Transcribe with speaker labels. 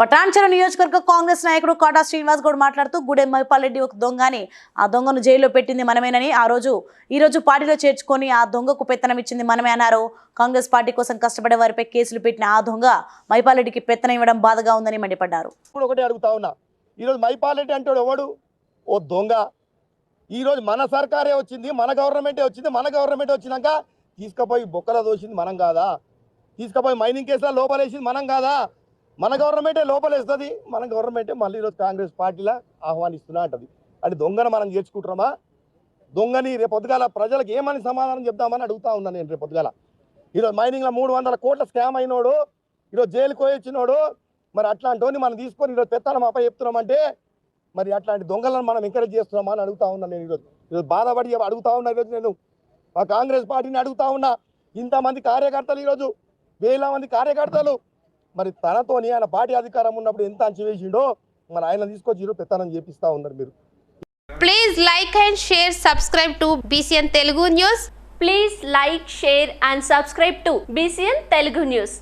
Speaker 1: పటాన్చెరు నియోజకవర్గ కాంగ్రెస్ నాయకుడు కాటా శ్రీనివాస్ గౌడ్ మాట్లాడుతూ గుడెం మైపాల్లెడ్డి ఒక దొంగ అని ఆ దొంగను జైల్లో పెట్టింది మనమేనని ఆ రోజు ఈ రోజు పార్టీలో చేర్చుకొని ఆ దొంగకు పెత్తనం ఇచ్చింది మనమే అన్నారు. కాంగ్రెస్ పార్టీ కోసం కష్టపడే వారిపై కేసులు పెట్టిన ఆ దొంగ మైపాలెడ్డికి పెత్తనం ఇవ్వడం బాధగా ఉందని మండిపడ్డారు.
Speaker 2: ఇప్పుడు ఒకటి అడుగుతా ఉన్నా ఈరోజు మైపాలెడ్డి అంటాడు ఎవడు? ఓ దొంగ. ఈరోజు మన సర్కారే వచ్చింది మన గవర్నమెంటే వచ్చింది మన గవర్నమెంట్ వచ్చినాక తీసుకుపోయి బొక్కల దోసింది మనం కాదా? తీసుకుపోయి మైనింగ్ కేసులో లోపలేసింది మనం కాదా? మన గవర్నమెంటే లోపలేస్తుంది మన గవర్నమెంటే మళ్ళీ ఈరోజు కాంగ్రెస్ పార్టీలా ఆహ్వానిస్తున్నా అంటది. అంటే దొంగను మనం చేర్చుకుంటున్నామా? దొంగని రేపు పొద్దుగాల ప్రజలకు ఏమని సమాధానం చెప్దామని అడుగుతా ఉన్నాను నేను రేపు పొద్దుగాల. ఈరోజు మైనింగ్లో మూడు వందల కోట్ల స్కామ్ అయినోడు ఈరోజు జైలుకు కోయొచ్చినోడు వచ్చినోడు మరి అట్లాంటి మనం తీసుకొని ఈరోజు పెత్తానం అప్ప చెప్తున్నామంటే మరి అట్లాంటి దొంగలను మనం ఎంకరేజ్ చేస్తున్నామా అని అడుగుతా ఉన్నాను నేను ఈరోజు. ఈరోజు బాధపడి అడుగుతా ఉన్నా ఈరోజు నేను. మా కాంగ్రెస్ పార్టీని అడుగుతా ఉన్నా. ఇంతమంది కార్యకర్తలు ఈరోజు వేల మంది కార్యకర్తలు మరి తనతోని ఆయన పార్టీ అధికారం ఉన్నప్పుడు ఎంత అంచివేసిండో మరి ఆయన తీసుకొచ్చి పెత్తనం చేపిస్తా ఉన్నారు మీరు.
Speaker 3: Please like and share subscribe to BCN Telugu news
Speaker 4: please like share and subscribe to BCN Telugu news